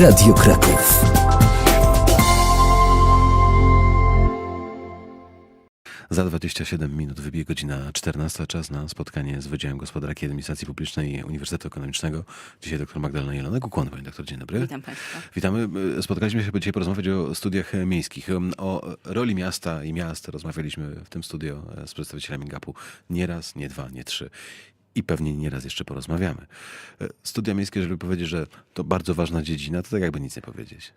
Radio Kraków. Za 27 minut wybije godzina 14. Czas na spotkanie z Wydziałem Gospodarki i Administracji Publicznej Uniwersytetu Ekonomicznego. Dzisiaj dr Magdalena Jelonek. Ukłon, panie doktor, dzień dobry. Witam Państwa. Witamy. Spotkaliśmy się by dzisiaj porozmawiać o studiach miejskich. O roli miasta i miast rozmawialiśmy w tym studio z przedstawicielami GAP-u nie raz, nie dwa, nie trzy. I pewnie nie raz jeszcze porozmawiamy. Studia miejskie, żeby powiedzieć, że to bardzo ważna dziedzina, to tak jakby nic nie powiedzieć.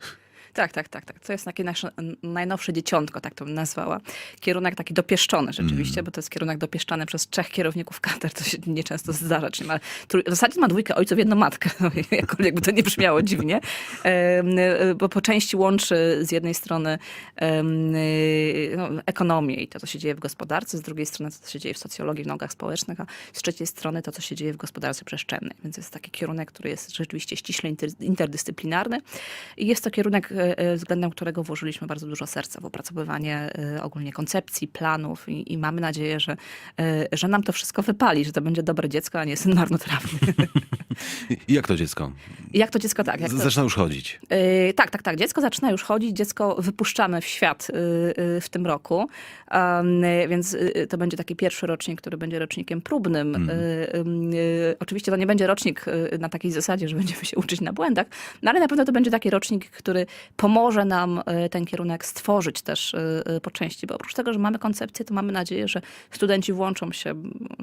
Tak, tak, tak, tak. To jest takie nasze najnowsze dzieciątko, tak to bym nazwała. Kierunek taki dopieszczony rzeczywiście, Mm. bo to jest kierunek dopieszczany przez trzech kierowników katedr. To się nieczęsto zdarza. Czyli ma, w zasadzie ma dwójkę ojców, jedną matkę. No, jakkolwiek by to nie brzmiało dziwnie. E, Bo po części łączy z jednej strony e, no, ekonomię i to, co się dzieje w gospodarce, z drugiej strony to, co się dzieje w socjologii, w naukach społecznych, a z trzeciej strony to, co się dzieje w gospodarce przestrzennej. Więc jest taki kierunek, który jest rzeczywiście ściśle inter- interdyscyplinarny. I jest to kierunek, względem którego włożyliśmy bardzo dużo serca w opracowywanie e, ogólnie koncepcji, planów i, i mamy nadzieję, że, e, że nam to wszystko wypali, że to będzie dobre dziecko, a nie syn marnotrawny. I jak to dziecko? I jak to dziecko tak? Jak to, Zaczyna już chodzić. Yy, tak, tak, tak. Dziecko zaczyna już chodzić, dziecko wypuszczamy w świat yy, w tym roku, yy, więc yy, to będzie taki pierwszy rocznik, który będzie rocznikiem próbnym. Yy, yy, oczywiście to nie będzie rocznik yy, na takiej zasadzie, że będziemy się uczyć na błędach, no ale na pewno to będzie taki rocznik, który pomoże nam yy, ten kierunek stworzyć też yy, yy, po części, bo oprócz tego, że mamy koncepcję, to mamy nadzieję, że studenci włączą się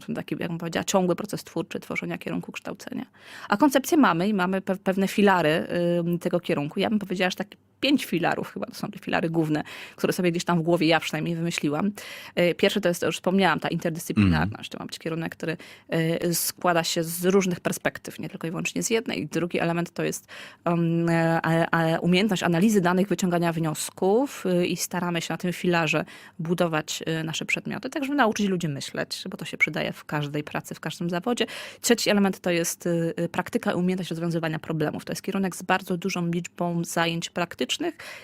w ten taki, jak bym powiedziała, ciągły proces twórczy tworzenia kierunku kształcenia. A koncepcję mamy i mamy pe- pewne filary tego kierunku. Ja bym powiedziała, że takie pięć filarów chyba to są te filary główne, które sobie gdzieś tam w głowie ja przynajmniej wymyśliłam. Y, Pierwszy to jest, to już wspomniałam, ta interdyscyplinarność. To ma być kierunek, który y, składa się z różnych perspektyw, nie tylko i wyłącznie z jednej. Drugi element to jest um, e, e, umiejętność analizy danych, wyciągania wniosków i staramy się na tym filarze budować nasze przedmioty, tak żeby nauczyć ludzi myśleć, bo to się przydaje w każdej pracy, w każdym zawodzie. Trzeci element to jest praktyka i umiejętność rozwiązywania problemów. To jest kierunek z bardzo dużą liczbą zajęć praktycznych,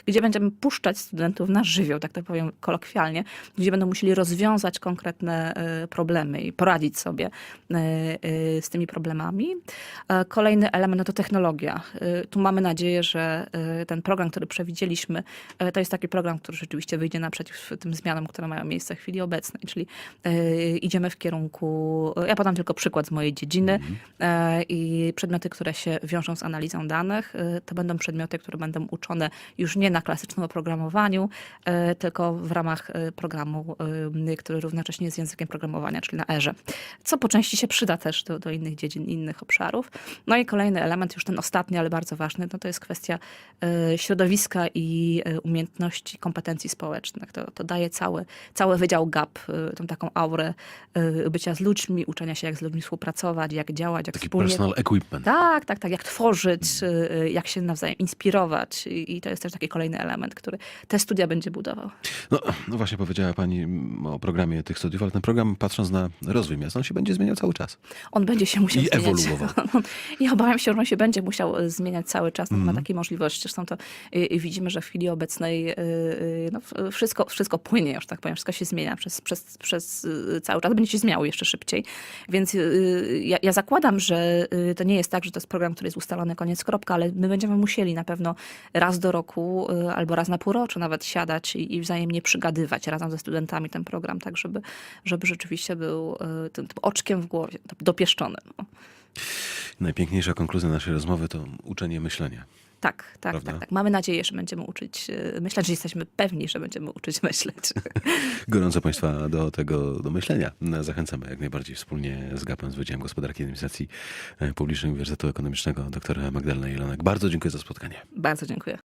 gdzie będziemy puszczać studentów na żywioł, tak to powiem kolokwialnie, gdzie będą musieli rozwiązać konkretne y, problemy i poradzić sobie y, y, z tymi problemami. E, Kolejny element no to technologia. Tu mamy nadzieję, że ten program, który przewidzieliśmy, to jest taki program, który rzeczywiście wyjdzie naprzeciw tym zmianom, które mają miejsce w chwili obecnej, czyli idziemy w kierunku, ja podam tylko przykład z mojej dziedziny e, i przedmioty, które się wiążą z analizą danych, to będą przedmioty, które będą uczone już nie na klasycznym oprogramowaniu, e, tylko w ramach e, programu, y, który równocześnie jest językiem programowania, czyli na Erze. Co po części się przyda też do, do innych dziedzin, innych obszarów. No i kolejny element, już ten ostatni, ale bardzo ważny, no to jest kwestia e, środowiska i e, umiejętności kompetencji społecznych. To, to daje cały, cały Wydział GAP, e, tą taką aurę e, bycia z ludźmi, uczenia się, jak z ludźmi współpracować, jak działać, jak Taki wspólnie... personal equipment. Tak, tak, tak. Jak tworzyć, jak się nawzajem inspirować. I to jest też taki kolejny element, który te studia będzie budował. No, no właśnie powiedziała pani mm, o programie tych studiów, ale ten program, patrząc na rozwój miasta, on się będzie zmieniał cały czas. On będzie się musiał I zmieniać. ewoluował. I obawiam się, że on się będzie musiał y, zmieniać cały czas. No, Mhm. Ma takie możliwości. Zresztą to widzimy, że w chwili obecnej y, y, no, wszystko, wszystko płynie, już tak powiem, wszystko się zmienia przez, przez, przez cały czas. Będzie się zmieniało jeszcze szybciej. Więc ja, ja zakładam, że to nie jest tak, że to jest program, który jest ustalony, koniec, kropka, ale my będziemy musieli na pewno raz do roku y, albo raz na półroczu nawet siadać i, i wzajemnie przygadywać razem ze studentami ten program, tak żeby, żeby rzeczywiście był y, tym, tym oczkiem w głowie, dopieszczony. No. Najpiękniejsza konkluzja naszej rozmowy to uczenie myślenia. Tak, tak, Prawda? tak, tak. Mamy nadzieję, że będziemy uczyć y, myśleć, że jesteśmy pewni, że będziemy uczyć myśleć. Gorąco Państwa do tego do myślenia zachęcamy jak najbardziej wspólnie z GAP-em, z Wydziałem Gospodarki i Administracji Publicznej Uniwersytetu Ekonomicznego dr Magdalena Jelonek. Bardzo dziękuję za spotkanie. Bardzo dziękuję.